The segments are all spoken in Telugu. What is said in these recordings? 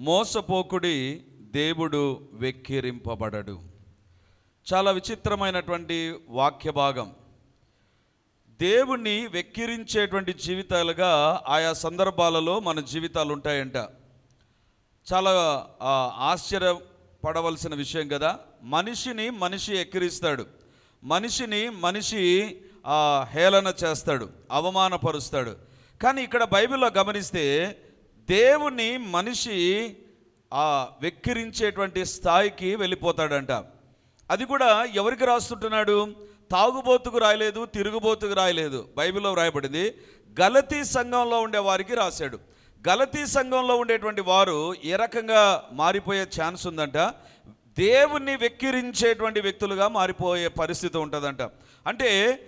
మోసపోకుడి దేవుడు వెక్కిరింపబడడు. చాలా విచిత్రమైనటువంటి వాక్య భాగం దేవుణ్ణి వెక్కిరించేటువంటి జీవితాలుగా ఆయా సందర్భాలలో మన జీవితాలు ఉంటాయంట. చాలా ఆశ్చర్యపడవలసిన విషయం కదా. మనిషిని మనిషి ఎక్కిరిస్తాడు. మనిషిని మనిషి ఆ, హేళన చేస్తాడు అవమానపరుస్తాడు. కానీ ఇక్కడ బైబిల్లో గమనిస్తే దేవుని మనిషి ఆ వెక్కిరించేటువంటి స్థాయికి వెళ్ళిపోతాడంట. అది కూడా ఎవరికి రాస్తుంటున్నాడు? తాగుబోతుకు రాయలేదు తిరుగుబోతుకు రాయలేదు. బైబిల్లో రాయబడింది గలతీ సంఘంలో ఉండే వారికి రాశాడు. గలతీ సంఘంలో ఉండేటువంటి వారు ఏ రకంగా మారిపోయే ఛాన్స్ ఉందంట? దేవుణ్ణి వెక్కిరించేటువంటి వ్యక్తులుగా మారిపోయే పరిస్థితి ఉంటుందంట. అంటే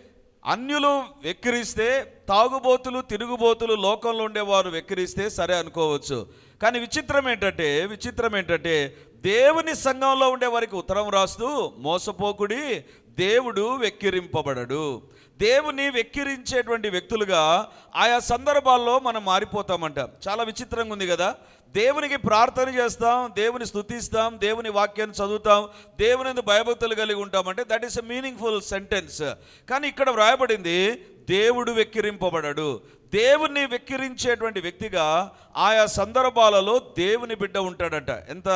అన్యులు వెక్కిరిస్తే తాగుబోతులు తిరుగుబోతులు లోకంలో ఉండేవారు వెక్కిరిస్తే సరే అనుకోవచ్చు. కానీ విచిత్రం ఏంటంటే విచిత్రం ఏంటంటే దేవుని సంఘంలో ఉండే వారికి ఉత్తరం రాస్తూ మోసపోకుడి దేవుడు వెక్కిరింపబడడు. దేవుని వెక్కిరించేటువంటి వ్యక్తులుగా ఆయా సందర్భాల్లో మనం మారిపోతామంట. చాలా విచిత్రంగా ఉంది కదా? దేవునికి ప్రార్థన చేస్తాం దేవుని స్తుతిస్తాం దేవుని వాక్యాన్ని చదువుతాం దేవుని భయభక్తులు కలిగి ఉంటామంటే that is a meaningful sentence కానీ ఇక్కడ వ్రాయబడింది దేవుడు వెక్కిరింపబడడు. దేవుణ్ణి వెక్కిరించేటువంటి వ్యక్తిగా ఆయా సందర్భాలలో దేవుని బిడ్డ ఉంటాడట. ఎంత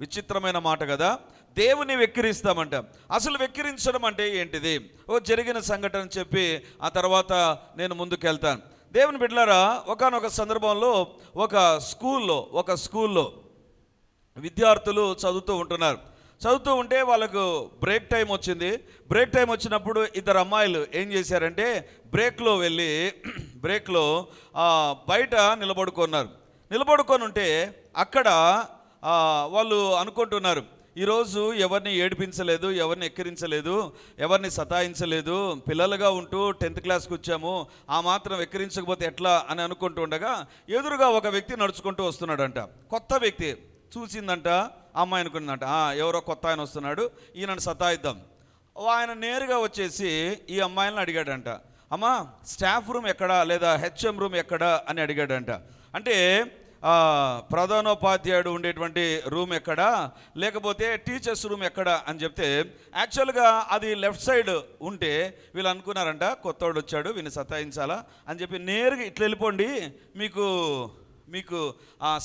విచిత్రమైన మాట కదా? దేవుని వెక్కిరిస్తామంట. అసలు వెక్కిరించడం అంటే ఏంటిది? ఓ జరిగిన సంఘటన చెప్పి ఆ తర్వాత నేను ముందుకెళ్తాను. దేవుని బిడ్డలారా ఒకనొక సందర్భంలో ఒక స్కూల్లో ఒక స్కూల్లో విద్యార్థులు చదువుతూ ఉంటున్నారు. చదువుతూ ఉంటే వాళ్ళకు బ్రేక్ టైం వచ్చింది. బ్రేక్ టైం వచ్చినప్పుడు ఇద్దరు అమ్మాయిలు ఏం చేశారంటే బ్రేక్లో వెళ్ళి బ్రేక్లో బయట నిలబడుకున్నారు. నిలబడుకొని ఉంటే అక్కడ వాళ్ళు అనుకుంటున్నారు ఈరోజు ఎవరిని ఏడిపించలేదు ఎవరిని ఎక్కిరించలేదు ఎవరిని సతాయించలేదు. పిల్లలుగా ఉంటూ టెన్త్ క్లాస్కి వచ్చాము. ఆ మాత్రం ఎక్కిరించకపోతే ఎట్లా అని అనుకుంటూ ఉండగా ఎదురుగా ఒక వ్యక్తి నడుచుకుంటూ వస్తున్నాడంట. కొత్త వ్యక్తి చూసిందంట అమ్మాయి అనుకుందంట ఎవరో కొత్త ఆయన వస్తున్నాడు ఈయనను సతాయిద్దాం. ఓ ఆయన నేరుగా వచ్చేసి ఈ అమ్మాయిలను అడిగాడంట. అమ్మా స్టాఫ్ రూమ్ ఎక్కడా లేదా హెచ్ఎం రూమ్ ఎక్కడా? అని అడిగాడంట. అంటే ప్రధానోపాధ్యాయుడు ఉండేటువంటి రూమ్ ఎక్కడ? లేకపోతే టీచర్స్ రూమ్ ఎక్కడ అని చెప్తే యాక్చువల్గా అది లెఫ్ట్ సైడ్ ఉంటే వీళ్ళు అనుకున్నారంట కొత్తవాడు వచ్చాడు వీని సతాయించాలా అని చెప్పి నేరుగా ఇట్లా వెళ్ళిపోండి మీకు మీకు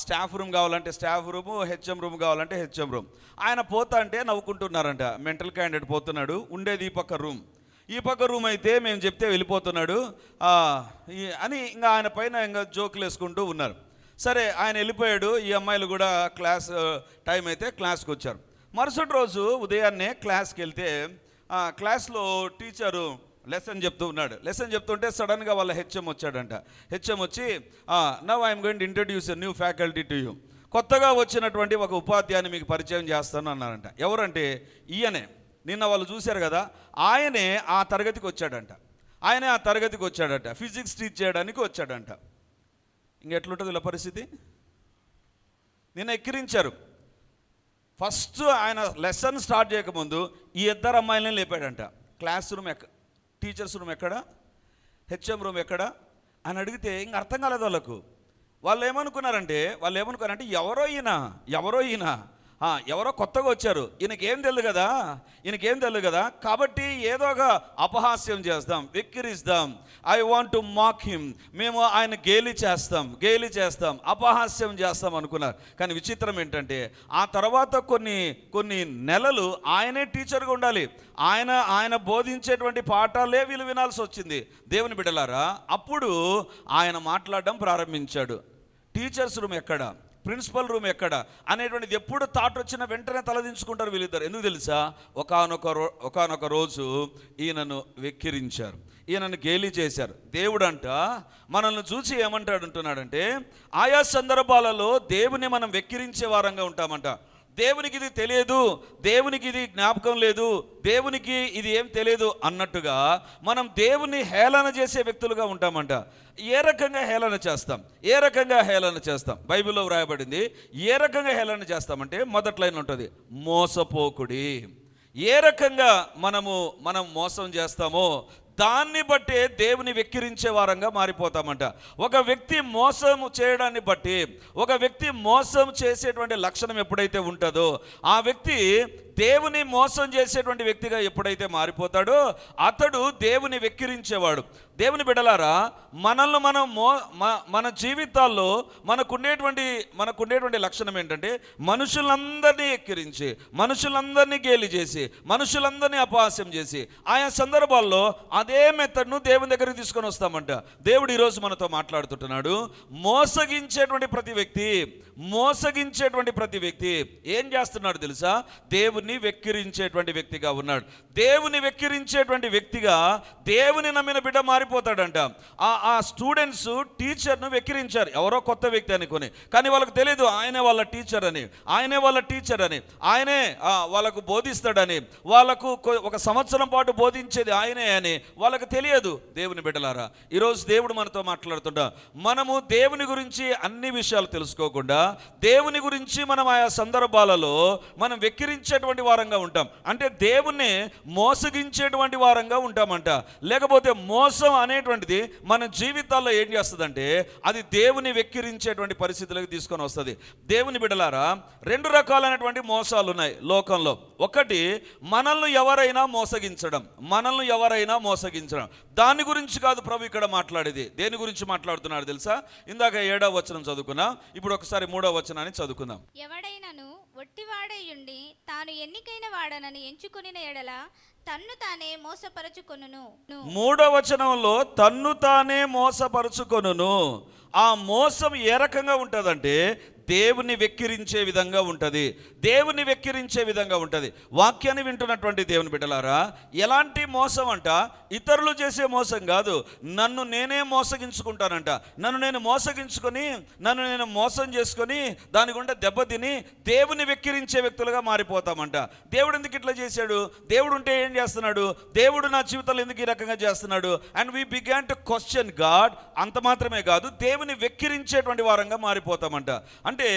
స్టాఫ్ రూమ్ కావాలంటే స్టాఫ్ రూము హెచ్ఎం రూమ్ కావాలంటే హెచ్ఎం రూమ్. ఆయన పోతా అంటే నవ్వుకుంటున్నారంట మెంటల్ క్యాండిడేట్ పోతున్నాడు ఉండేది ఈ పక్క రూమ్. ఈ పక్క రూమ్ అయితే మేము చెప్తే వెళ్ళిపోతున్నాడు అని ఇంకా ఆయన పైన ఇంకా జోకులు వేసుకుంటూ ఉన్నారు. సరే ఆయన వెళ్ళిపోయాడు. ఈ అమ్మాయిలు కూడా క్లాస్ టైం అయితే క్లాస్కి వచ్చారు. మరుసటి రోజు ఉదయాన్నే క్లాస్కి వెళ్తే క్లాస్లో టీచరు లెసన్ చెప్తూ ఉన్నాడు. లెసన్ చెప్తుంటే సడన్గా వాళ్ళ హెచ్ఎం వచ్చాడంట. హెచ్ఎం వచ్చి now I'm going to introduce new faculty to you. కొత్తగా వచ్చినటువంటి ఒక ఉపాధ్యాయుని మీకు పరిచయం చేస్తాను అన్నారంట. ఎవరంటే ఈయనే. నిన్న వాళ్ళు చూశారు కదా ఆయనే ఆ తరగతికి వచ్చాడంట. ఆయనే ఆ తరగతికి వచ్చాడట. ఫిజిక్స్ టీచ్ చేయడానికి వచ్చాడంట. ఇంకెట్లుంటుంది ఇలా పరిస్థితి? నిన్న ఎక్కిరించారు. ఫస్ట్ ఆయన లెసన్ స్టార్ట్ చేయకముందు ఈ ఇద్దరు అమ్మాయిలని లేపాడంట. క్లాస్ రూమ్ ఎక్క టీచర్స్ రూమ్ ఎక్కడ? హెచ్ఎం రూమ్ ఎక్కడ? అని అడిగితే ఇంక అర్థం కాలేదు వాళ్ళకు. వాళ్ళు ఏమనుకున్నారంటే వాళ్ళు ఏమనుకున్నారంటే ఎవరో ఈయన ఎవరో ఈయన ఎవరో కొత్తగా వచ్చారు. ఈయనకేం తెలియదు కదా? ఈయనకేం తెలియదు కదా? కాబట్టి ఏదో ఒక అపహాస్యం చేస్తాం వెక్కిరిస్తాం. I want to mock him మేము ఆయన గేలి చేస్తాం గేలి చేస్తాం అపహాస్యం చేస్తాం అనుకున్నారు. కానీ విచిత్రం ఏంటంటే ఆ తర్వాత కొన్ని కొన్ని నెలలు ఆయనే టీచర్గా ఉండాలి. ఆయన ఆయన బోధించేటువంటి పాఠాలే వీళ్ళు వినాల్సి వచ్చింది. దేవుని బిడ్డలారా అప్పుడు ఆయన మాట్లాడడం ప్రారంభించాడు. టీచర్స్ రూమ్ ఎక్కడ? ప్రిన్సిపల్ రూమ్ ఎక్కడ? అనేటువంటిది ఎప్పుడు థాట్ వచ్చినా వెంటనే తలదించుకుంటారు వీళ్ళిద్దరు. ఎందుకు తెలుసా? ఒకానొక రో ఒకానొక రోజు ఈయనను వెక్కిరించారు. ఈయనను గేలి చేశారు. దేవుడంట మనల్ని చూసి ఏమంటాడు అంటున్నాడంటే ఆయా సందర్భాలలో దేవుని మనం వెక్కిరించే వారంగా ఉంటామంట. దేవునికి ఇది తెలియదు దేవునికి ఇది జ్ఞాపకం లేదు దేవునికి ఇది ఏం తెలియదు అన్నట్టుగా మనం దేవుని హేళన చేసే వ్యక్తులుగా ఉంటామంట. ఏ రకంగా హేళన చేస్తాం? ఏ రకంగా హేళన చేస్తాం? బైబిల్లో వ్రాయబడింది ఏ రకంగా హేళన చేస్తామంటే మొదటి లైన్ ఉంటుంది మోసపోకుడి. ఏ రకంగా మనము మనం మోసం చేస్తామో దాన్ని బట్టే దేవుని వెక్కిరించే వారంగా మారిపోతామంట. ఒక వ్యక్తి మోసం చేయడాన్ని బట్టి ఒక వ్యక్తి మోసం చేసేటువంటి లక్షణం ఎప్పుడైతే ఉంటుందో ఆ వ్యక్తి దేవుని మోసం చేసేటువంటి వ్యక్తిగా ఎప్పుడైతే మారిపోతాడో అతడు దేవుని వెక్కిరించేవాడు. దేవుని బిడలారా మనల్ని మనం మో మన జీవితాల్లో మనకుండేటువంటి మనకుండేటువంటి లక్షణం ఏంటంటే మనుషులందరినీ ఎక్కిరించి మనుషులందరినీ గేలి చేసి మనుషులందరినీ అపహాస్యం చేసి ఆయా సందర్భాల్లో అదే మెథడ్ను దేవుని దగ్గరికి తీసుకొని వస్తామంట. దేవుడు ఈరోజు మనతో మాట్లాడుతుంటున్నాడు. మోసగించేటువంటి ప్రతి వ్యక్తి మోసగించేటువంటి ప్రతి వ్యక్తి ఏం చేస్తున్నాడు తెలుసా? దేవుని వెక్కిరించేటువంటి వ్యక్తిగా ఉన్నాడు. దేవుని వెక్కిరించేటువంటి వ్యక్తిగా దేవుని నమ్మిన బిడ్డ మారిపోతాడంట. ఆ ఆ స్టూడెంట్స్ టీచర్ను వెక్కిరించారు. ఎవరో కొత్త వ్యక్తి అనుకుని. కానీ వాళ్ళకి తెలియదు ఆయనే వాళ్ళ టీచర్ అని ఆయనే వాళ్ళ టీచర్ అని ఆయనే వాళ్ళకు బోధిస్తాడని వాళ్ళకు ఒక సంవత్సరం పాటు బోధించేది ఆయనే అని వాళ్ళకు తెలియదు. దేవుని బిడ్డలారా ఈరోజు దేవుడు మనతో మాట్లాడుతుంటా. మనము దేవుని గురించి అన్ని విషయాలు తెలుసుకోకుండా దేవుని గురించి మనం ఆయా సందర్భాలలో మనం వెక్కిరించేటువంటి వారంగా ఉంటాం. అంటే దేవుణ్ణి మోసగించేటువంటి వారంగా ఉంటామంట. లేకపోతే మోసం అనేటువంటిది మన జీవితాల్లో ఏం చేస్తుందంటే అది దేవుని వెక్కిరించేటువంటి పరిస్థితులకు తీసుకొని వస్తుంది. దేవుని బిడలారా రెండు రకాలైనటువంటి మోసాలు ఉన్నాయి లోకంలో. ఒకటి మనల్ని ఎవరైనా మోసగించడం. మనల్ని ఎవరైనా మోసగించడం. దాని గురించి కాదు ప్రభు ఇక్కడ మాట్లాడేది. దేని గురించి మాట్లాడుతున్నాడు తెలుసా? ఇందాక ఏడవ వచనం చదువుకున్నా. ఇప్పుడు ఒకసారి మూడవ వచనాన్ని చదువుకుందాం. ఎవడైనను ఒట్టివాడయుండి తాను ఎన్నికైన వాడనని ఎంచుకుని ఎడల తన్ను తానే మోసపరచుకొనును. మూడవ వచనంలో తన్ను తానే మోసపరుచుకొనును. ఆ మోసం ఏ రకంగా ఉంటుందంటే దేవుని వెక్కిరించే విధంగా ఉంటుంది. దేవుని వెక్కిరించే విధంగా ఉంటుంది. వాక్యాన్ని వింటున్నటువంటి దేవుని బిడ్డలారా ఎలాంటి మోసం అంట? ఇతరులు చేసే మోసం కాదు. నన్ను నేనే మోసగించుకుంటానంట. నన్ను నేను మోసగించుకొని నన్ను నేను మోసం చేసుకొని దాని గుండా దెబ్బతిని దేవుని వెక్కిరించే వ్యక్తులుగా మారిపోతామంట. దేవుడు ఎందుకు ఇట్లా చేశాడు? దేవుడు ఉంటే ఏం చేస్తున్నాడు? దేవుడు నా జీవితంలో ఎందుకు ఈ రకంగా చేస్తున్నాడు? And we began to question God అంత మాత్రమే కాదు దేవుని వెక్కిరించేటువంటి వారంగా మారిపోతామంట. అంటే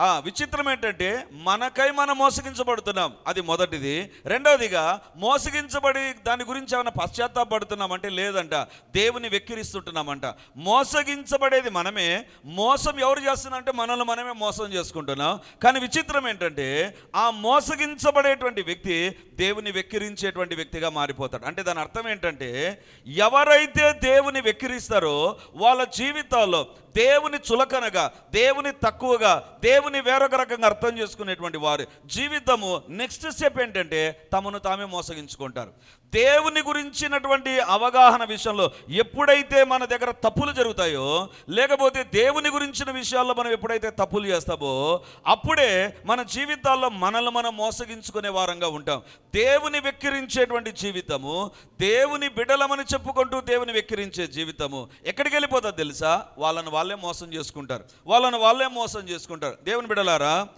విచిత్రం ఏంటంటే మనకై మనం మోసగించబడుతున్నాం. అది మొదటిది. రెండవదిగా మోసగించబడి దాని గురించి ఏమైనా పశ్చాత్తాపడుతున్నామంటే లేదంట. దేవుని వెక్కిరిస్తుంటున్నామంట. మోసగించబడేది మనమే మోసం ఎవరు చేస్తున్నారంటే మనల్ని మనమే మోసం చేసుకుంటున్నాం. కానీ విచిత్రం ఏంటంటే ఆ మోసగించబడేటువంటి వ్యక్తి దేవుని వెక్కిరించేటువంటి వ్యక్తిగా మారిపోతాడు. అంటే దాని అర్థం ఏంటంటే ఎవరైతే దేవుని వెక్కిరిస్తారో వాళ్ళ జీవితాల్లో దేవుని చులకనగా దేవుని తక్కువగా దేవుని వేరొక రకంగా అర్థం చేసుకునేటువంటి వారి జీవితము నెక్స్ట్ స్టెప్ ఏంటంటే తమను తామే మోసగించుకుంటారు. దేవుని గురించినటువంటి అవగాహన విషయంలో ఎప్పుడైతే మన దగ్గర తప్పులు జరుగుతాయో లేకపోతే దేవుని గురించిన విషయాల్లో మనం ఎప్పుడైతే తప్పులు చేస్తామో అప్పుడే మన జీవితాల్లో మనల్ని మనం మోసగించుకునే వారంగా ఉంటాం. దేవుని వెక్కిరించేటువంటి జీవితము దేవుని బిడలమని చెప్పుకుంటూ దేవుని వెక్కిరించే జీవితము ఎక్కడికి వెళ్ళిపోతుంది తెలుసా? వాళ్ళని వాళ్ళే మోసం చేసుకుంటారు. వాళ్ళని వాళ్ళే మోసం చేసుకుంటారు. దేవుని బిడలారా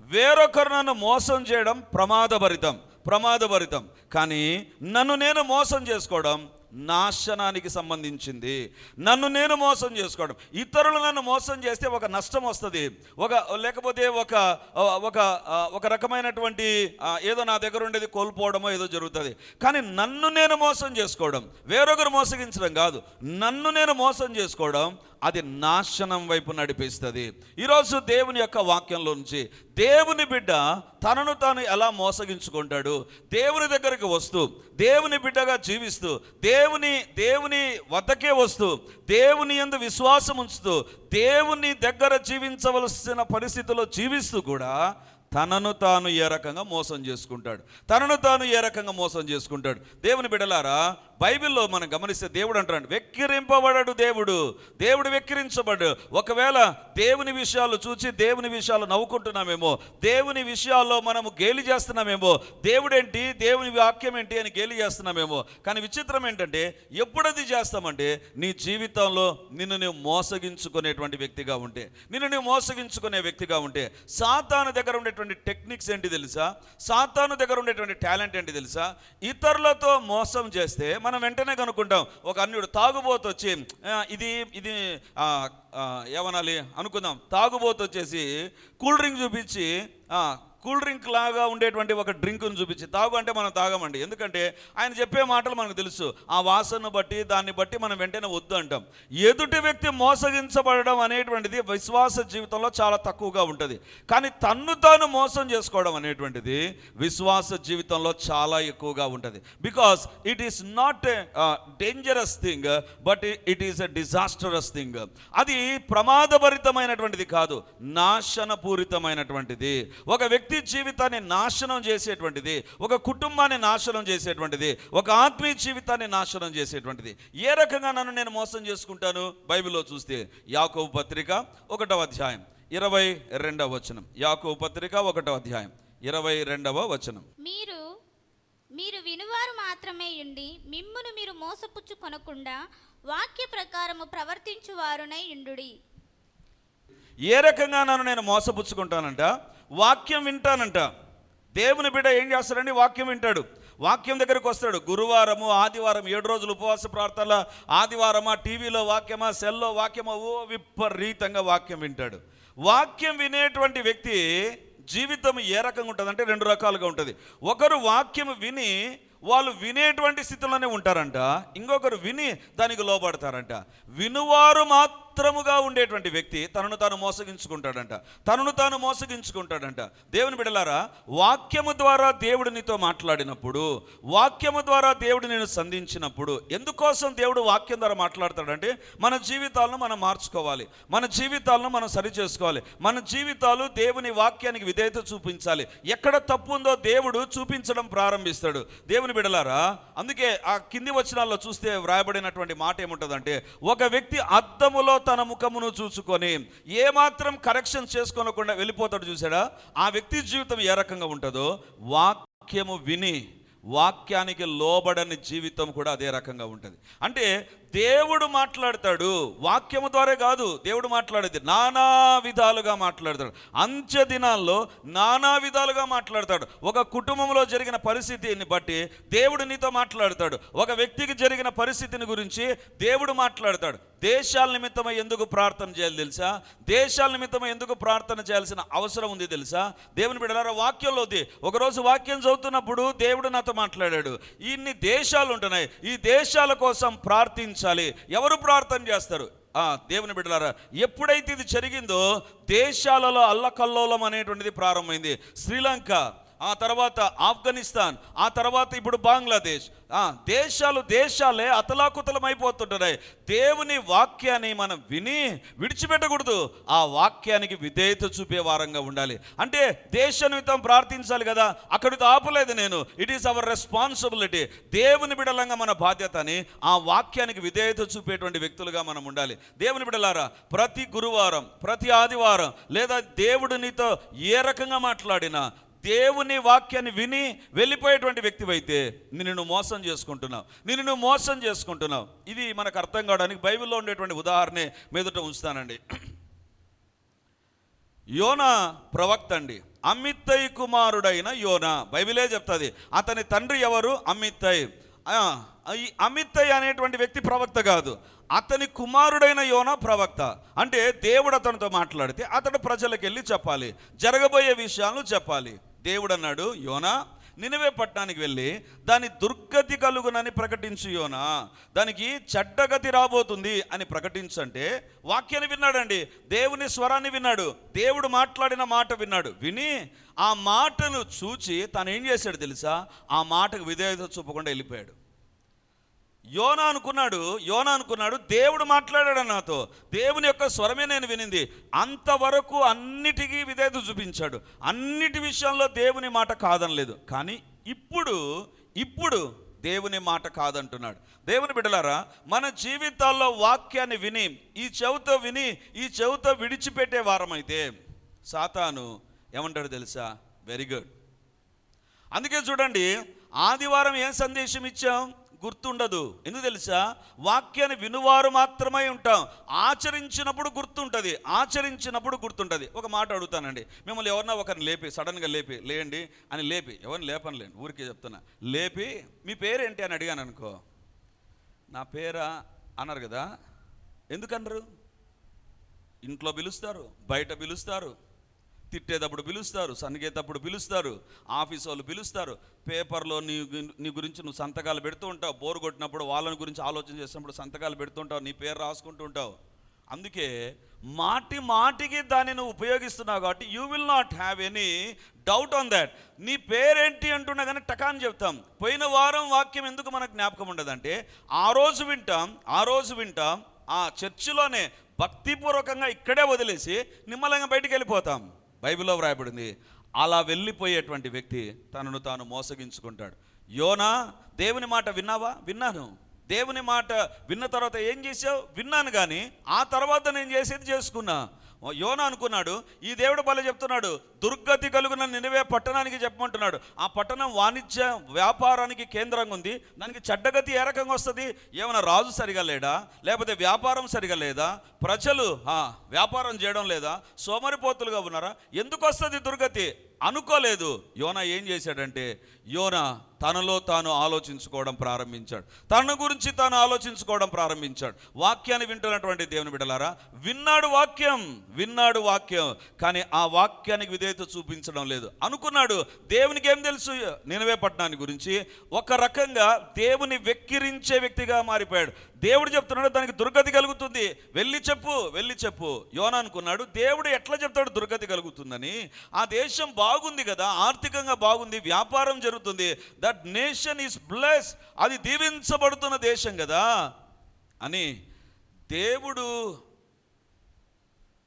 వేరొకరు నన్ను మోసం చేయడం ప్రమాదభరితం. ప్రమాదభరితం. కానీ నన్ను నేను మోసం చేసుకోవడం నాశనానికి సంబంధించింది. నన్ను నేను మోసం చేసుకోవడం. ఇతరులు నన్ను మోసం చేస్తే ఒక నష్టం వస్తుంది. ఒక లేకపోతే ఒక ఒక ఒక రకమైనటువంటి ఏదో నా దగ్గర ఉండేది కోల్పోవడమో ఏదో జరుగుతుంది. కానీ నన్ను నేను మోసం చేసుకోవడం వేరొకరు మోసగించడం కాదు. నన్ను నేను మోసం చేసుకోవడం అది నాశనం వైపు నడిపిస్తుంది. ఈరోజు దేవుని యొక్క వాక్యంలో నుంచి దేవుని బిడ్డ తనను తాను ఎలా మోసగించుకుంటాడు? దేవుని దగ్గరికి వస్తూ దేవుని బిడ్డగా జీవిస్తూ దేవుని దేవుని వద్దకే వస్తూ దేవుని ఎందు విశ్వాసం ఉంచుతూ దేవుని దగ్గర జీవించవలసిన పరిస్థితిలో జీవిస్తూ కూడా తనను తాను ఏ రకంగా మోసం చేసుకుంటాడు? తనను తాను ఏ రకంగా మోసం చేసుకుంటాడు? దేవుని బిడలారా బైబిల్లో మనం గమనిస్తే దేవుడు అంటాడు వెక్కిరింపబడడు దేవుడు దేవుడు వెక్కిరించబడు. ఒకవేళ దేవుని విషయాలు చూచి దేవుని విషయాలు నవ్వుకుంటున్నామేమో దేవుని విషయాల్లో మనము గేలి చేస్తున్నామేమో దేవుడేంటి దేవుని వాక్యం ఏంటి అని గేలి చేస్తున్నామేమో. కానీ విచిత్రం ఏంటంటే ఎప్పుడది చేస్తామంటే నీ జీవితంలో నిన్ను నువ్వు మోసగించుకునేటువంటి వ్యక్తిగా ఉంటే నిన్ను నువ్వు మోసగించుకునే వ్యక్తిగా ఉంటే సాతాను దగ్గర ఉండేటువంటి టెక్నిక్స్ ఏంటి తెలుసా? సాతాను దగ్గర ఉండేటువంటి టాలెంట్ ఏంటి తెలుసా? ఇతరులతో మోసం చేస్తే మన వెంటనే కనుక్కుంటాం. ఒక అన్యుడు తాగుబోతు వచ్చి ఇది ఇది ఆ, ఏమనాలి? అనుకుందాం. తాగుబోతు వచ్చేసి కూల్ డ్రింక్ చూపించి కూల్ డ్రింక్ లాగా ఉండేటువంటి ఒక డ్రింక్ను చూపించి తాగు అంటే మనం తాగమండి. ఎందుకంటే ఆయన చెప్పే మాటలు మనకు తెలుసు. ఆ వాసనను బట్టి దాన్ని బట్టి మనం వెంటనే వద్దు అంటాం. ఎదుటి వ్యక్తి మోసగించబడడం అనేటువంటిది విశ్వాస జీవితంలో చాలా తక్కువగా ఉంటుంది. కానీ తన్ను తాను మోసం చేసుకోవడం అనేటువంటిది విశ్వాస జీవితంలో చాలా ఎక్కువగా ఉంటుంది. Because it is not a dangerous thing but it is a disastrous thing అది ప్రమాదభరితమైనటువంటిది కాదు. నాశనపూరితమైనటువంటిది. ఒక వ్యక్తి జీవితాన్ని నాశనం చేసేటువంటిది ఒక కుటుంబాన్ని నాశనం చేసేటువంటిది ఒక ఆత్మీయ జీవితాన్ని నాశనం చేసేటువంటిది. ఏ రకంగా నన్ను నేను మోసం చేసుకుంటాను? బైబిల్లో చూస్తే యాకోబు పత్రిక ఒకటవ అధ్యాయం ఇరవై రెండవ వచనం. యాకోబు పత్రిక ఒకటవ అధ్యాయం ఇరవై రెండవ వచనం. మీరు మీరు వినువారు మాత్రమే ఉండి మిమ్మును మీరు మోసపుచ్చు కొనకుండా వాక్య ప్రకారము ప్రవర్తించువారునై ఉండుడి. ఏ రకంగా నన్ను నేను మోసపుచ్చుకుంటానంట? వాక్యం వింటానంట. దేవుని బిడ్డ ఏం చేస్తాడండి? వాక్యం వింటాడు. వాక్యం దగ్గరికి వస్తాడు. గురువారము ఆదివారం ఏడు రోజులు ఉపవాస ప్రార్థనల ఆదివారమా టీవీలో వాక్యమా సెల్లో వాక్యమా ఓ విపరీతంగా వాక్యం వింటాడు. వాక్యం వినేటువంటి వ్యక్తి జీవితం ఏ రకంగా ఉంటుంది అంటే రెండు రకాలుగా ఉంటుంది. ఒకరు వాక్యం విని వాళ్ళు వినేటువంటి స్థితిలోనే ఉంటారంట. ఇంకొకరు విని దానికి లోపడతారంట వినువారు మాత్రముగా ఉండేటువంటి వ్యక్తి తనను తాను మోసగించుకుంటాడంట. తనను తాను మోసగించుకుంటాడంట. దేవుని బిడలారా వాక్యము ద్వారా దేవుడు నీతో మాట్లాడినప్పుడు వాక్యము ద్వారా దేవుడు నేను సంధించినప్పుడు ఎందుకోసం దేవుడు వాక్యం ద్వారా మాట్లాడతాడంటే మన జీవితాలను మనం మార్చుకోవాలి. మన జీవితాలను మనం సరి చేసుకోవాలి. మన జీవితాలు దేవుని వాక్యానికి విధేయత చూపించాలి. ఎక్కడ తప్పు ఉందో దేవుడు చూపించడం ప్రారంభిస్తాడు. దేవుని బిడలారా అందుకే ఆ కింది వచనాల్లో చూస్తే వ్రాయబడినటువంటి మాట ఏముంటుందంటే ఒక వ్యక్తి అద్దములో తన ముఖమును చూసుకొని ఏమాత్రం కరెక్షన్ చేసుకోనకుండా వెళ్ళిపోతాడు చూసాడా ఆ వ్యక్తి జీవితం ఏ రకంగా ఉంటుందో వాక్యము విని వాక్యానికి లోబడని జీవితం కూడా అదే రకంగా ఉంటుంది. అంటే దేవుడు మాట్లాడతాడు. వాక్యము ద్వారా కాదు దేవుడు మాట్లాడేది నానా విధాలుగా మాట్లాడతాడు. అంత్య దినాల్లో నానా విధాలుగా మాట్లాడతాడు. ఒక కుటుంబంలో జరిగిన పరిస్థితిని బట్టి దేవుడు నీతో మాట్లాడతాడు. ఒక వ్యక్తికి జరిగిన పరిస్థితిని గురించి దేవుడు మాట్లాడతాడు. దేశాల నిమిత్తమై ఎందుకు ప్రార్థన చేయాలి తెలుసా? దేశాల నిమిత్తమై ఎందుకు ప్రార్థన చేయాల్సిన అవసరం ఉంది తెలుసా? దేవుని బిడ్డలారా వాక్యంలో ఉంది. ఒకరోజు వాక్యం చదువుతున్నప్పుడు దేవుడు నాతో మాట్లాడాడు. ఇన్ని దేశాలు ఉంటున్నాయి. ఈ దేశాల కోసం ప్రార్థించి ప్రార్థించాలి. ఎవరు ప్రార్థన చేస్తారు? ఆ దేవుని బిడ్డలారా ఎప్పుడైతే ఇది జరిగిందో దేశాలలో అల్లకల్లోలం అనేటువంటిది ప్రారంభమైంది. శ్రీలంక ఆ తర్వాత ఆఫ్ఘనిస్తాన్ ఆ తర్వాత ఇప్పుడు బంగ్లాదేశ్. దేశాలు దేశాలే అతలాకుతలం అయిపోతుంటున్నాయి దేవుని వాక్యాన్ని మనం విని విడిచిపెట్టకూడదు. ఆ వాక్యానికి విధేయత చూపే వారంగా ఉండాలి. అంటే దేశ నిమిత్తం ప్రార్థించాలి కదా అక్కడితో ఆపలేదు నేను. ఇట్ ఈస్ అవర్ రెస్పాన్సిబిలిటీ దేవుని బిడలంగా మన బాధ్యతని ఆ వాక్యానికి విధేయత చూపేటువంటి వ్యక్తులుగా మనం ఉండాలి. దేవుని బిడలారా ప్రతి గురువారం ప్రతి ఆదివారం లేదా దేవుడు నీతో ఏ రకంగా మాట్లాడినా దేవుని వాక్యాన్ని విని వెళ్ళిపోయేటువంటి వ్యక్తివైతే నిన్ను మోసం చేసుకుంటున్నావు. నిన్ను మోసం చేసుకుంటున్నావు. ఇది మనకు అర్థం కావడానికి బైబిల్లో ఉండేటువంటి ఉదాహరణ మీదట ఉంచుతానండి. యోనా ప్రవక్త అండి. అమిత్తయ్ కుమారుడైన యోనా. బైబిలే చెప్తుంది. అతని తండ్రి ఎవరు? అమిత్తయ్. ఈ అమిత్తయ్ అనేటువంటి వ్యక్తి ప్రవక్త కాదు. అతని కుమారుడైన యోనా ప్రవక్త. అంటే దేవుడు అతనితో మాట్లాడితే అతడు ప్రజలకు వెళ్ళి చెప్పాలి. జరగబోయే విషయాలను చెప్పాలి. దేవుడు అన్నాడు యోనా నినవే పట్టణానికి వెళ్ళి దాని దుర్గతి కలుగునని ప్రకటించు యోనా. దానికి చెడ్డగతి రాబోతుంది అని ప్రకటించంటే వాక్యాన్ని విన్నాడండి. దేవుని స్వరాన్ని విన్నాడు. దేవుడు మాట్లాడిన మాట విన్నాడు. విని ఆ మాటను చూచి తను ఏం చేశాడు తెలుసా? ఆ మాటకు విధేయత చూపకుండా వెళ్ళిపోయాడు. యోనా అనుకున్నాడు యోనా అనుకున్నాడు దేవుడు మాట్లాడాడు నాతో. దేవుని యొక్క స్వరమే నేను వినింది. అంతవరకు అన్నిటికీ విధేత చూపించాడు. అన్నిటి విషయంలో దేవుని మాట కాదనలేదు. కానీ ఇప్పుడు ఇప్పుడు దేవుని మాట కాదంటున్నాడు. దేవుని బిడ్డలారా మన జీవితాల్లో వాక్యాన్ని విని ఈ చెవుతో విని ఈ చెవుతో విడిచిపెట్టే వారమైతే సాతాను ఏమంటాడు తెలుసా? వెరీ గుడ్ అందుకే చూడండి ఆదివారం ఏం సందేశం ఇచ్చాం? గుర్తుండదు. ఎందుకు తెలుసా? వాక్యాన్ని వినువారు మాత్రమే ఉంటాం. ఆచరించినప్పుడు గుర్తుంటుంది. ఆచరించినప్పుడు గుర్తుంటుంది. ఒక మాట అడుగుతానండి. మిమ్మల్ని ఎవరన్నా ఒకరిని లేపి సడన్గా లేపి లేండి అని లేపి ఎవరిని లేపనిలేండి ఊరికే చెప్తున్నా. లేపి మీ పేరేంటి? అని అడిగాను అనుకో నా పేరా? అన్నారు కదా. ఎందుకన్నారు ఇంట్లో పిలుస్తారు బయట పిలుస్తారు. తిట్టేటప్పుడు పిలుస్తారు సనిగేటప్పుడు పిలుస్తారు ఆఫీస్ వాళ్ళు పిలుస్తారు. పేపర్లో నీ గు- నీ గురించి నువ్వు సంతకాలు పెడుతూ ఉంటావు. బోరు కొట్టినప్పుడు వాళ్ళని గురించి ఆలోచన చేసినప్పుడు సంతకాలు పెడుతూ ఉంటావు నీ పేరు రాసుకుంటూ ఉంటావు. అందుకే మాటి మాటికి దాన్ని నువ్వు ఉపయోగిస్తున్నావు కాబట్టి you will not have any doubt on that నీ పేరేంటి అంటున్నా కానీ టకాని చెప్తాం. పోయిన వారం వాక్యం ఎందుకు మనకు జ్ఞాపకం ఉండదంటే ఆ రోజు వింటాం ఆ రోజు వింటాం ఆ చర్చిలోనే భక్తిపూర్వకంగా ఇక్కడే వదిలేసి నిమ్మలంగా బయటికి వెళ్ళిపోతాం. బైబిల్లో వ్రాయబడింది అలా వెళ్ళిపోయేటువంటి వ్యక్తి తనను తాను మోసగించుకుంటాడు. యోనా దేవుని మాట విన్నావా? విన్నాను. దేవుని మాట విన్న తర్వాత ఏం చేసావు విన్నాను కానీ ఆ తర్వాత నేను చేసేది చేసుకున్నా. యోన అనుకున్నాడు ఈ దేవుడు బల చెప్తున్నాడు దుర్గతి కలుగున నినవే పట్టణానికి చెప్పమంటున్నాడు. ఆ పట్టణం వాణిజ్య వ్యాపారానికి కేంద్రంగా ఉంది దానికి చెడ్డగతి ఏ రకంగా వస్తుంది? ఏమైనా రాజు సరిగా లేడా? లేకపోతే వ్యాపారం సరిగా లేదా? ప్రజలు ఆ, వ్యాపారం చేయడం లేదా? సోమరిపోతులుగా ఉన్నారా? ఎందుకు వస్తుంది దుర్గతి? అనుకోలేదు. యోన ఏం చేశాడంటే యోన తనలో తాను ఆలోచించుకోవడం ప్రారంభించాడు. తన గురించి తాను ఆలోచించుకోవడం ప్రారంభించాడు. వాక్యాన్ని వింటున్నటువంటి దేవుని బిడ్డలారా విన్నాడు వాక్యం విన్నాడు వాక్యం కానీ ఆ వాక్యానికి విధేయత చూపించడం లేదు. అనుకున్నాడు దేవునికి ఏం తెలుసు? నినవే పట్టణాన్ని గురించి. ఒక రకంగా దేవుని వెక్కిరించే వ్యక్తిగా మారిపోయాడు. దేవుడు చెప్తున్నాడు దానికి దుర్గతి కలుగుతుంది. వెళ్ళి చెప్పు వెళ్ళి చెప్పు. యోన అనుకున్నాడు దేవుడు ఎట్లా చెప్తాడు దుర్గతి కలుగుతుందని? ఆ దేశం బాగుంది కదా ఆర్థికంగా బాగుంది వ్యాపారం జరుగుతుంది. దట్ నేషన్ ఈస్ బ్లెస్ అది దీవించబడుతున్న దేశం కదా అని దేవుడు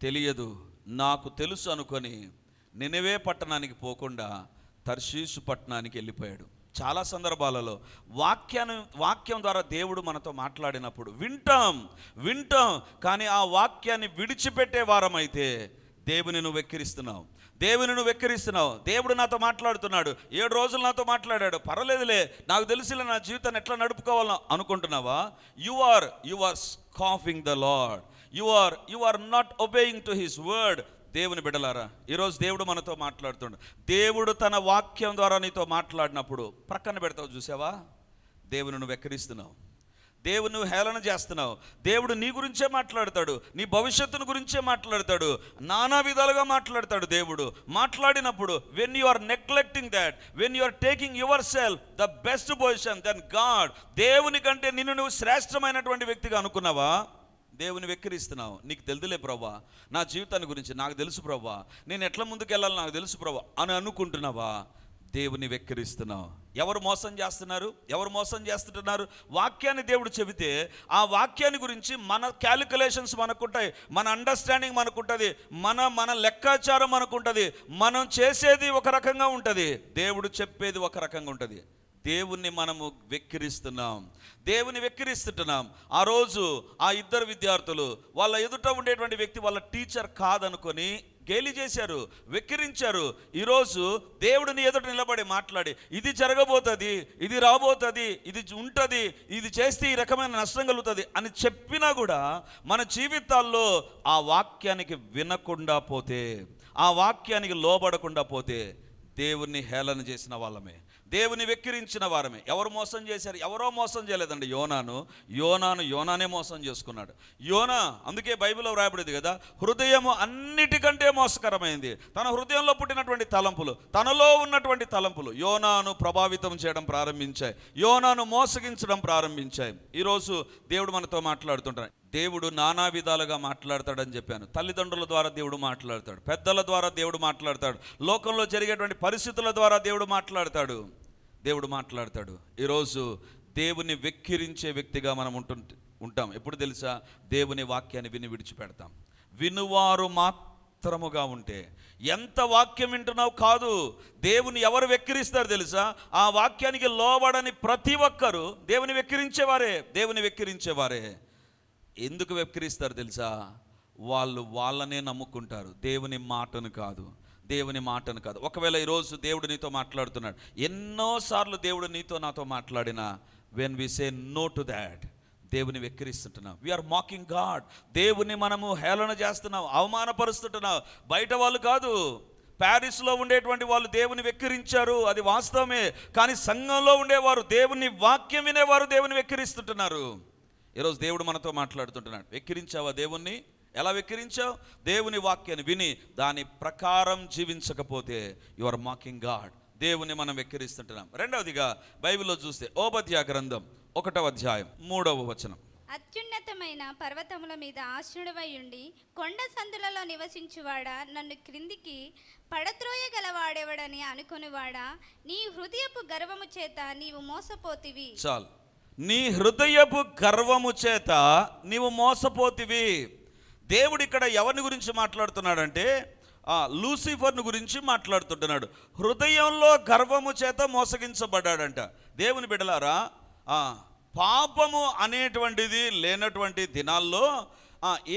తెలియదు. నాకు తెలుసు అనుకొని నినవే పట్టణానికి పోకుండా తర్షీసు పట్టణానికి వెళ్ళిపోయాడు. చాలా సందర్భాలలో వాక్యాన్ని వాక్యం ద్వారా దేవుడు మనతో మాట్లాడినప్పుడు వింటాం వింటాం కానీ ఆ వాక్యాన్ని విడిచిపెట్టే వారమైతే దేవుని నువ్వు వెక్కిరిస్తున్నావు. దేవుని నువ్వు వెక్కిరిస్తున్నావు. దేవుడు నాతో మాట్లాడుతున్నాడు. ఏడు రోజులు నాతో మాట్లాడాడు. పర్వాలేదులే. నాకు తెలిసిలే నా జీవితాన్ని ఎట్లా నడుపుకోవాలో అనుకుంటున్నావా? You are you are scoffing the Lord you are you are not obeying to his word దేవుని బిడలారా ఈరోజు దేవుడు మనతో మాట్లాడుతుండు దేవుడు తన వాక్యం ద్వారా నీతో మాట్లాడినప్పుడు ప్రక్కన పెడతావు చూసావా? దేవుని నువ్వు వెక్కిరిస్తున్నావు. దేవుడు నువ్వు హేళన చేస్తున్నావు. దేవుడు నీ గురించే మాట్లాడతాడు. నీ భవిష్యత్తును గురించే మాట్లాడతాడు. నానా విధాలుగా మాట్లాడతాడు దేవుడు. మాట్లాడినప్పుడు when you are neglecting that when you are taking your self the best position then God దేవుని కంటే నిన్ను నువ్వు శ్రేష్టమైనటువంటి వ్యక్తిగా అనుకున్నావా? దేవుని వెక్కిరిస్తున్నావు. నీకు తెలుదులే ప్రభా నా జీవితాన్ని గురించి నాకు తెలుసు ప్రభా నేను ఎట్లా ముందుకు వెళ్ళాలి నాకు తెలుసు ప్రభా అని అనుకుంటున్నావా? దేవుని వెక్కిరిస్తున్నావు. ఎవరు మోసం చేస్తున్నారు? ఎవరు మోసం చేస్తుంటున్నారు? వాక్యాన్ని దేవుడు చెబితే ఆ వాక్యాన్ని గురించి మన క్యాలిక్యులేషన్స్ మనకుంటాయి మన అండర్స్టాండింగ్ మనకుంటుంది మన మన లెక్కాచారం మనకుంటుంది మనం చేసేది ఒక రకంగా ఉంటుంది. దేవుడు చెప్పేది ఒక రకంగా ఉంటుంది. దేవుణ్ణి మనము వెక్కిరిస్తున్నాం. దేవుని వెక్కిరిస్తుంటున్నాం. ఆ రోజు ఆ ఇద్దరు విద్యార్థులు వాళ్ళ ఎదుట ఉండేటువంటి వ్యక్తి వాళ్ళ టీచర్ కాదనుకొని గేలి చేశారు వెక్కిరించారు. ఈరోజు దేవుడిని ఎదుట నిలబడి మాట్లాడి ఇది జరగబోతుంది ఇది రాబోతుంది ఇది ఉంటుంది ఇది చేస్తే ఈ రకమైన నష్టం కలుగుతుంది అని చెప్పినా కూడా మన జీవితాల్లో ఆ వాక్యానికి వినకుండా పోతే ఆ వాక్యానికి లోబడకుండా పోతే దేవుణ్ణి హేళన చేసిన వాళ్ళమే. దేవుని వెక్కిరించిన వారమే. ఎవరు మోసం చేశారు? ఎవరో మోసం చేయలేదండి యోనాను. యోనాను యోనానే మోసం చేసుకున్నాడు. యోనా అందుకే బైబిల్లో వ్రాయబడింది కదా హృదయము అన్నిటికంటే మోసకరమైంది. తన హృదయంలో పుట్టినటువంటి తలంపులు తనలో ఉన్నటువంటి తలంపులు యోనాను ప్రభావితం చేయడం ప్రారంభించాయి. యోనాను మోసగించడం ప్రారంభించాయి. ఈరోజు దేవుడు మనతో మాట్లాడుతుంటాడు. దేవుడు నానా విధాలుగా మాట్లాడతాడని చెప్పాను. తల్లిదండ్రుల ద్వారా దేవుడు మాట్లాడతాడు. పెద్దల ద్వారా దేవుడు మాట్లాడతాడు. లోకంలో జరిగేటువంటి పరిస్థితుల ద్వారా దేవుడు మాట్లాడతాడు. దేవుడు మాట్లాడతాడు. ఈరోజు దేవుని వెక్కిరించే వ్యక్తిగా మనం ఉంటు ఉంటాం. ఎప్పుడు తెలుసా? దేవుని వాక్యాన్ని విని విడిచిపెడతాం. వినువారు మాత్రముగా ఉంటే. ఎంత వాక్యం వింటున్నావు కాదు. దేవుని ఎవరు వెక్కిరిస్తారు తెలుసా? ఆ వాక్యానికి లోబడని ప్రతి ఒక్కరూ దేవుని వెక్కిరించేవారే. దేవుని వెక్కిరించేవారే. ఎందుకు వెక్కిరిస్తారు తెలుసా? వాళ్ళు వాళ్ళనే నమ్ముకుంటారు. దేవుని మాటను కాదు. దేవుని మాటను కాదు. ఒకవేళ ఈరోజు దేవుడు నీతో మాట్లాడుతున్నాడు. ఎన్నోసార్లు దేవుడు నీతో నాతో మాట్లాడినా when we say no to that దేవుని వెక్కిరిస్తుంటున్నాం. వీఆర్ మాకింగ్ గాడ్ దేవుని మనము హేళన చేస్తున్నాం. అవమానపరుస్తుంటున్నాం. బయట వాళ్ళు కాదు. ప్యారిస్లో ఉండేటువంటి వాళ్ళు దేవుని వెక్కిరించారు. అది వాస్తవమే. కానీ సంఘంలో ఉండేవారు దేవుని వాక్యం వినేవారు దేవుని వెక్కిరిస్తుంటున్నారు. ఈరోజు దేవుడు మనతో మాట్లాడుతుంటున్నాడు. వెక్కిరించావా దేవుణ్ణి? ఎలా వెక్కిరించావు? దేవుని వాక్యాన్ని విని దాని ప్రకారం జీవించకపోతే యు ఆర్ మాకింగ్ గాడ్ దేవుని మనం వెక్కిరిస్తుంటున్నాం. రెండవదిగా బైబిల్లో చూస్తే ఓబద్యా గ్రంథం ఒకటవ అధ్యాయం మూడవ వచనం. అత్యున్నతమైన పర్వతముల మీద ఆశ్రుడవై ఉండి కొండ సందులలో నివసించువాడా? నన్ను క్రిందికి పడత్రోయగలవాడెవడని అనుకొనివాడా? నీ హృదయపు గర్వము చేత నీవు మోసపోతివి. చాలు. నీ హృదయపు గర్వము చేత నీవు మోసపోతివి. దేవుడు ఇక్కడ ఎవరిని గురించి మాట్లాడుతున్నాడంటే లూసిఫర్ను గురించి మాట్లాడుతుంటున్నాడు. హృదయంలో గర్వము చేత మోసగించబడ్డాడంట. దేవుని బిడలారా పాపము అనేటువంటిది లేనటువంటి దినాల్లో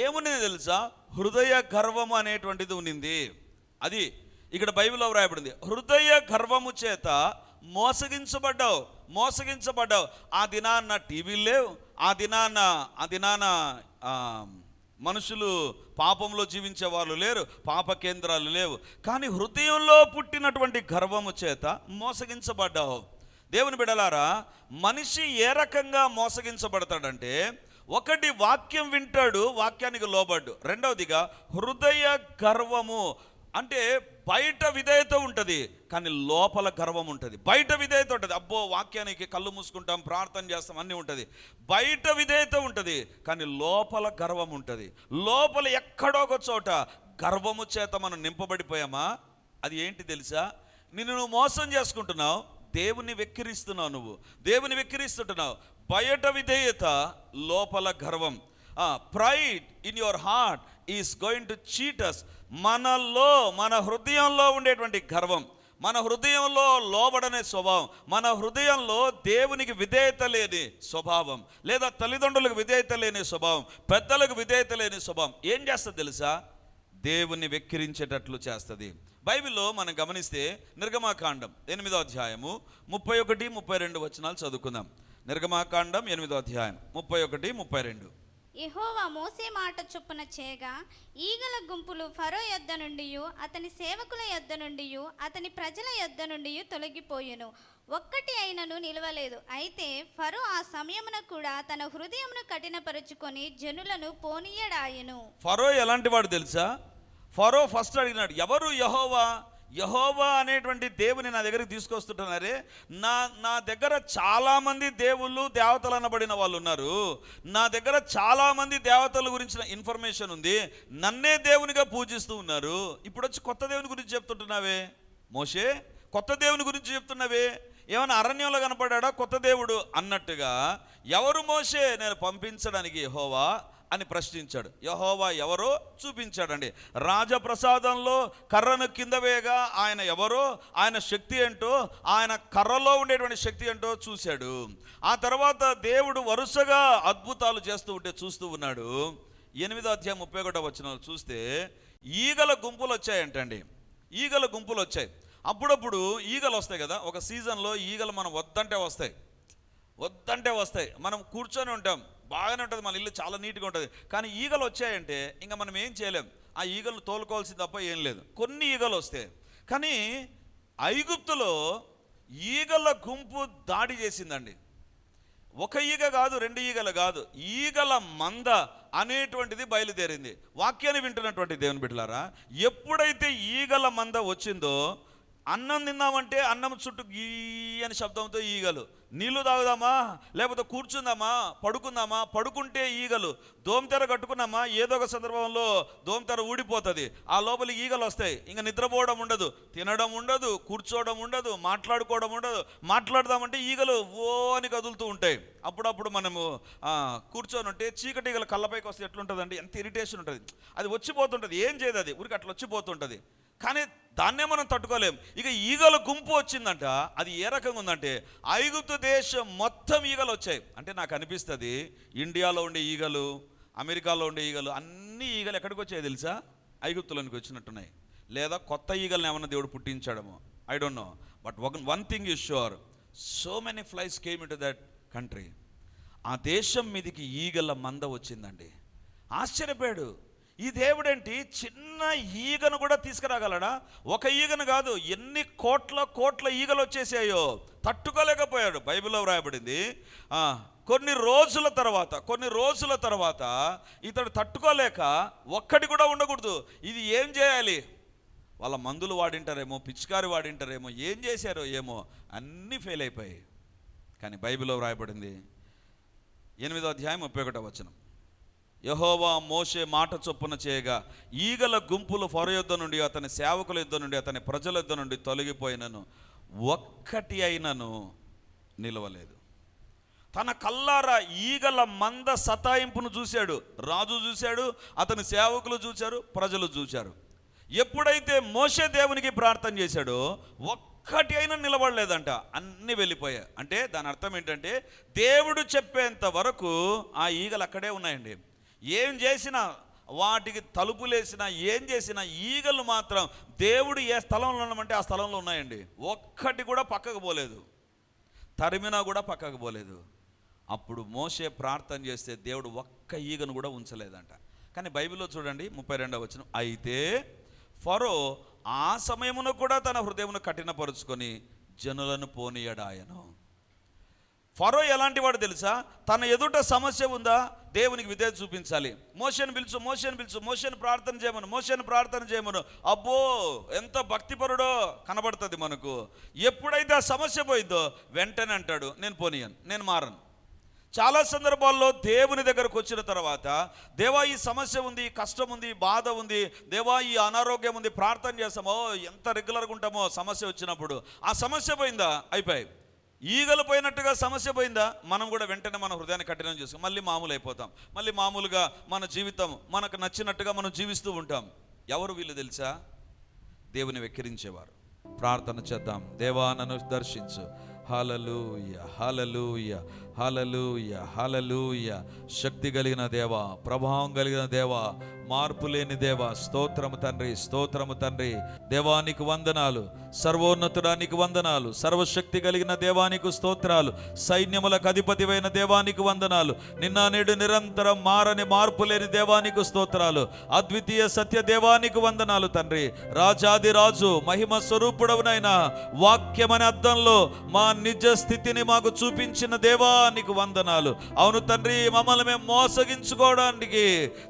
ఏముంది తెలుసా? హృదయ గర్వము అనేటువంటిది ఉన్నింది. అది ఇక్కడ బైబిల్లో వ్రాయబడింది. హృదయ గర్వము చేత మోసగించబడ్డావు మోసగించబడ్డావు. ఆ దినాన్న టీవీలు లేవు ఆ దినాన్న ఆ దినాన మనుషులు పాపంలో జీవించే వాళ్ళు లేరు పాప కేంద్రాలు లేవు. కానీ హృదయంలో పుట్టినటువంటి గర్వము చేత మోసగించబడ్డావు. దేవుని బిడలారా మనిషి ఏ రకంగా మోసగించబడతాడంటే ఒకటి వాక్యం వింటాడు వాక్యానికి లోబడ్డు. రెండవదిగా హృదయ గర్వము. అంటే బయట విధేయత ఉంటుంది కానీ లోపల గర్వం ఉంటుంది. బయట విధేయత ఉంటుంది. అబ్బో వాక్యానికి కళ్ళు మూసుకుంటాం ప్రార్థన చేస్తాం అన్నీ ఉంటుంది. బయట విధేయత ఉంటుంది కానీ లోపల గర్వం ఉంటుంది. లోపల ఎక్కడో ఒక చోట గర్వము చేత మనం నింపబడిపోయామా? అది ఏంటి తెలుసా? నిన్ను నువ్వు మోసం చేసుకుంటున్నావు దేవుని వెక్కిరిస్తున్నావు నువ్వు. దేవుని వెక్కిరిస్తుంటున్నావు. బయట విధేయత లోపల గర్వం. Pride in your heart is going to cheat us మనలో మన హృదయంలో ఉండేటువంటి గర్వం మన హృదయంలో లోబడనే స్వభావం మన హృదయంలో దేవునికి విధేయత లేని స్వభావం లేదా తల్లిదండ్రులకు విధేయత లేని స్వభావం పెద్దలకు విధేయత లేని స్వభావం. ఏం చేస్తుంది తెలుసా? దేవుణ్ణి వెక్కిరించేటట్లు చేస్తుంది. బైబిల్లో మనం గమనిస్తే నిర్గమాకాండం ఎనిమిదో అధ్యాయము ముప్పై ఒకటి ముప్పై రెండు వచనాలు చదువుకుందాం. నిర్గమాకాండం ఎనిమిదో అధ్యాయం ముప్పై ఒకటి ముప్పై రెండు. యహోవా మోసే మాట చొప్పున చేయగా ఈగల గుంపులు ఫరో యొద్ద నుండి అతని సేవకుల యొద్ద నుండి అతని ప్రజల యొద్ద నుండి తొలగిపోయెను. ఒక్కటి అయినను నిలవలేదు. అయితే ఫరో ఆ సమయమున కూడా తన హృదయమును కఠినపరుచుకొని జనులను పోనీయడాయెను. ఫరో ఎలాంటి వాడు తెలుసా? ఫరో ఫస్ట్ అడిగినాడు ఎవరు యహోవా? యహోవా అనేటువంటి దేవుని నా దగ్గరికి తీసుకొస్తుంటున్నారే. నా నా దగ్గర చాలామంది దేవుళ్ళు దేవతలు అనబడిన వాళ్ళు ఉన్నారు. నా దగ్గర చాలామంది దేవతల గురించిన ఇన్ఫర్మేషన్ ఉంది. నన్నే దేవునిగా పూజిస్తూ ఉన్నారు. ఇప్పుడు వచ్చి కొత్త దేవుని గురించి చెప్తుంటున్నావే? మోషే కొత్త దేవుని గురించి చెప్తున్నావే? ఏమైనా అరణ్యంలో కనపడాడా కొత్త దేవుడు అన్నట్టుగా ఎవరు మోషే? నేను పంపించడానికి హోవా అని ప్రశ్నించాడు. యహోవా ఎవరో చూపించాడండి. రాజప్రసాదంలో కర్రను కింద వేయగా ఆయన ఎవరో ఆయన శక్తి ఏంటో ఆయన కర్రలో ఉండేటువంటి శక్తి ఏంటో చూశాడు. ఆ తర్వాత దేవుడు వరుసగా అద్భుతాలు చేస్తూ ఉంటే చూస్తూ ఉన్నాడు. ఎనిమిదో అధ్యాయం ముప్పై ఒకటో వచ్చిన చూస్తే ఈగల గుంపులు వచ్చాయంటండి. ఈగల గుంపులు వచ్చాయి. అప్పుడప్పుడు ఈగలు వస్తాయి కదా ఒక సీజన్లో ఈగలు మనం వద్దంటే వస్తాయి. వద్దంటే వస్తాయి. మనం కూర్చొని ఉంటాం. బాగానే ఉంటుంది మన ఇల్లు చాలా నీట్గా ఉంటుంది. కానీ ఈగలు వచ్చాయంటే ఇంకా మనం ఏం చేయలేం. ఆ ఈగలు తోలుకోవాల్సింది తప్ప ఏం లేదు. కొన్ని ఈగలు వస్తాయి. కానీ ఐగుప్తులో ఈగల గుంపు దాడి చేసిందండి. ఒక ఈగ కాదు రెండు ఈగలు కాదు. ఈగల మంద అనేటువంటిది బయలుదేరింది. వాక్యాన్ని వింటున్నటువంటి దేవుని బిడ్డలారా ఎప్పుడైతే ఈగల మంద వచ్చిందో అన్నం తిన్నామంటే అన్నం చుట్టూ గీ అని శబ్దంతో ఈగలు. నీళ్ళు తాగుదామా? లేకపోతే కూర్చుందామా? పడుకుందామా? పడుకుంటే ఈగలు. దోమతెర కట్టుకున్నామా? ఏదో ఒక సందర్భంలో దోమతెర ఊడిపోతుంది. ఆ లోపల ఈగలు వస్తాయి. ఇంకా నిద్రపోవడం ఉండదు. తినడం ఉండదు. కూర్చోవడం ఉండదు. మాట్లాడుకోవడం ఉండదు. మాట్లాడదామంటే ఈగలు ఓ అని కదులుతూ ఉంటాయి. అప్పుడప్పుడు మనము కూర్చొని ఉంటే చీకటి ఈగలు కళ్ళపైకి వస్తే ఎట్లుంటుందండి? ఎంత ఇరిటేషన్ ఉంటుంది. అది వచ్చిపోతుంటుంది. ఏం చేయదు అది. ఊరికి అట్లా వచ్చిపోతుంటుంది. కానీ దాన్నే మనం తట్టుకోలేం. ఇక ఈగల గుంపు వచ్చిందంట. అది ఏ రకంగా ఉందంటే ఐగుప్తు దేశం మొత్తం ఈగలు వచ్చాయి. అంటే నాకు అనిపిస్తుంది ఇండియాలో ఉండే ఈగలు అమెరికాలో ఉండే ఈగలు అన్ని ఈగలు ఎక్కడికి వచ్చాయి తెలుసా? ఐగుప్తులోనికి వచ్చినట్టున్నాయి. లేదా కొత్త ఈగలను ఏమన్నా దేవుడు పుట్టించడము. I don't know but one thing is sure so many flies came in to that country ఆ దేశం మీదకి ఈగల మంద వచ్చిందండి. ఆశ్చర్యపోయాడు. ఈ దేవుడేంటి? చిన్న ఈగను కూడా తీసుకురాగలడా? ఒక ఈగను కాదు. ఎన్ని కోట్ల కోట్ల ఈగలు వచ్చేసాయో తట్టుకోలేకపోయాడు. బైబిల్లో వ్రాయబడింది. కొన్ని రోజుల తర్వాత కొన్ని రోజుల తర్వాత ఇతడు తట్టుకోలేక ఒక్కటి కూడా ఉండకూడదు. ఇది ఏం చేయాలి? వాళ్ళ మందులు వాడింటారేమో పిచికారి వాడింటారేమో ఏం చేశారో ఏమో అన్నీ ఫెయిల్ అయిపోయాయి. కానీ బైబిల్లో వ్రాయబడింది. ఎనిమిదో అధ్యాయం ముప్పై ఒకటో వచనం. యహోవా మోషే మాట చొప్పున చేయగా ఈగల గుంపులు ఫరో యుద్ధ నుండి అతని సేవకుల యుద్ధ నుండి అతని ప్రజల యుద్ధ నుండి తొలగిపోయినను. ఒక్కటి అయినను నిలవలేదు. తన కల్లారా ఈగల మంద సతాయింపును చూశాడు. రాజు చూశాడు అతని సేవకులు చూశారు ప్రజలు చూశారు. ఎప్పుడైతే మోషే దేవునికి ప్రార్థన చేశాడో ఒక్కటి అయినా నిలబడలేదంట అన్నీ వెళ్ళిపోయాయి. అంటే దాని అర్థం ఏంటంటే దేవుడు చెప్పేంత వరకు ఆ ఈగలు అక్కడే ఉన్నాయండి. ఏం చేసినా వాటికి తలుపులేసినా ఏం చేసినా ఈగలు మాత్రం దేవుడు ఏ స్థలంలో ఉన్నామంటే ఆ స్థలంలో ఉన్నాయండి. ఒక్కటి కూడా పక్కకు పోలేదు. తరిమినా కూడా పక్కకు పోలేదు. అప్పుడు మోసే ప్రార్థన చేస్తే దేవుడు ఒక్క ఈగను కూడా ఉంచలేదంట. కానీ బైబిల్లో చూడండి ముప్పై రెండవ వచ్చిన అయితే ఫరో ఆ సమయమును కూడా తన హృదయమును కఠినపరుచుకొని జనులను పోనీయడాయను. ఫరో ఎలాంటి వాడు తెలుసా? తన ఎదుట సమస్య ఉందా? దేవునికి విధేయత చూపించాలి. మోషన్ పిలుచు మోషన్ పిలుచు మోషన్ ప్రార్థన చేయమను మోషన్ ప్రార్థన చేయమను. అబ్బో ఎంత భక్తిపరుడో కనబడుతుంది మనకు. ఎప్పుడైతే ఆ సమస్య పోయిందో వెంటనే అంటాడు నేను పోనీయను నేను మారను. చాలా సందర్భాల్లో దేవుని దగ్గరకు వచ్చిన తర్వాత దేవా ఈ సమస్య ఉంది కష్టం ఉంది బాధ ఉంది దేవా ఈ అనారోగ్యం ఉంది ప్రార్థన చేస్తామో. ఎంత రెగ్యులర్గా ఉంటామో సమస్య వచ్చినప్పుడు. ఆ సమస్య పోయిందా? అయిపోయి ఈగలు పోయినట్టుగా సమస్య పోయిందా? మనం కూడా వెంటనే మన హృదయాన్ని కఠినం చేసుకుని మళ్ళీ మామూలు అయిపోతాం మళ్ళీ మామూలుగా మన జీవితం మనకు నచ్చినట్టుగా మనం జీవిస్తూ ఉంటాం. ఎవరు వీళ్ళు తెలుసా? దేవుని వెక్కిరించేవారు. ప్రార్థన చేద్దాం. దేవా నన్ను దర్శించు. హలలుయ హలలుయ హలలుయ హలలుయ శక్తి కలిగిన దేవా ప్రభావం కలిగిన దేవా మార్పు లేని దేవా స్తోత్రము తండ్రి స్తోత్రము తండ్రి. దేవానికి వందనాలు సర్వోన్నతుడానికి వందనాలు సర్వశక్తి కలిగిన దేవానికి స్తోత్రాలు సైన్యములకు అధిపతివైన దేవానికి వందనాలు నిన్న నేడు నిరంతరం మారని మార్పు లేని దేవానికి స్తోత్రాలు అద్వితీయ సత్య దేవానికి వందనాలు తండ్రి. రాజాది రాజు మహిమ స్వరూపుడవునైనా వాక్యమనే అర్థంలో మా నిజ స్థితిని మాకు చూపించిన దేవానికి వందనాలు. అవును తండ్రి మమ్మల్ని మేము మోసగించుకోవడానికి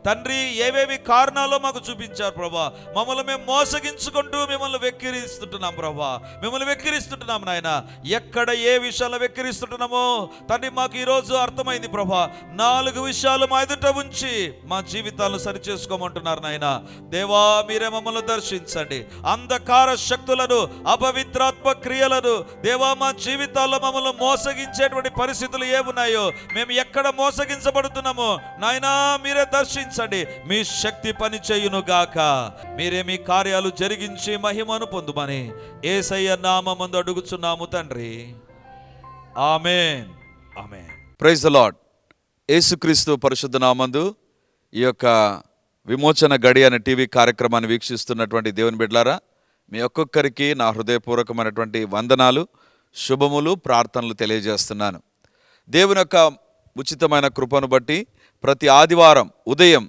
తండ్రి ఏవేవి కారణాలో మాకు చూపించారు ప్రభా. మమ్మల్ని మేము మోసగించుకుంటూ మిమ్మల్ని వెక్కిరిస్తుంటున్నాం ప్రభా. మిమ్మల్ని వెక్కిరిస్తుంటున్నాం నాయన. ఎక్కడ ఏ విషయాలు వెక్కిరిస్తుంటున్నామో తండ్రి మాకు ఈరోజు అర్థమైంది ప్రభా. నాలుగు విషయాలు మా ఎదుట ఉంచి మా జీవితాలను సరిచేసుకోమంటున్నారు నాయన. దేవా మీరే మమ్మల్ని దర్శించండి. అంధకార శక్తులను అపవిత్రాత్మ క్రియలను దేవా మా జీవితాల్లో మమ్మల్ని మోసగించేటువంటి పరిస్థితులు ఏమున్నాయో మేము ఎక్కడ మోసగించబడుతున్నామో నాయనా మీరే దర్శించండి. మీ శక్తి పని చేయునుగాక. మీరే మీ కార్యాలు జరిగించి మహిమను పొందుమని ఏసయ్య నామందు అడుగుచున్నాము తండ్రి. Amen. Amen. Praise the Lord Yesu Kristu పరిశుద్ధ నామందు ఈ యొక్క విమోచన గడి అనే టీవీ కార్యక్రమాన్ని వీక్షిస్తున్నటువంటి దేవుని బిడ్లారా మీ ఒక్కొక్కరికి నా హృదయపూర్వకమైనటువంటి వందనాలు శుభములు ప్రార్థనలు తెలియజేస్తున్నాను. దేవుని యొక్క ఉచితమైన కృపను బట్టి ప్రతి ఆదివారం ఉదయం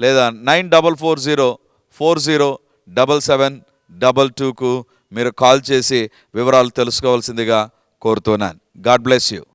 లేదా nine double four zero four zero double seven double టూకు మీరు కాల్ చేసి వివరాలు తెలుసుకోవాల్సిందిగా కోరుతున్నాను. God bless you.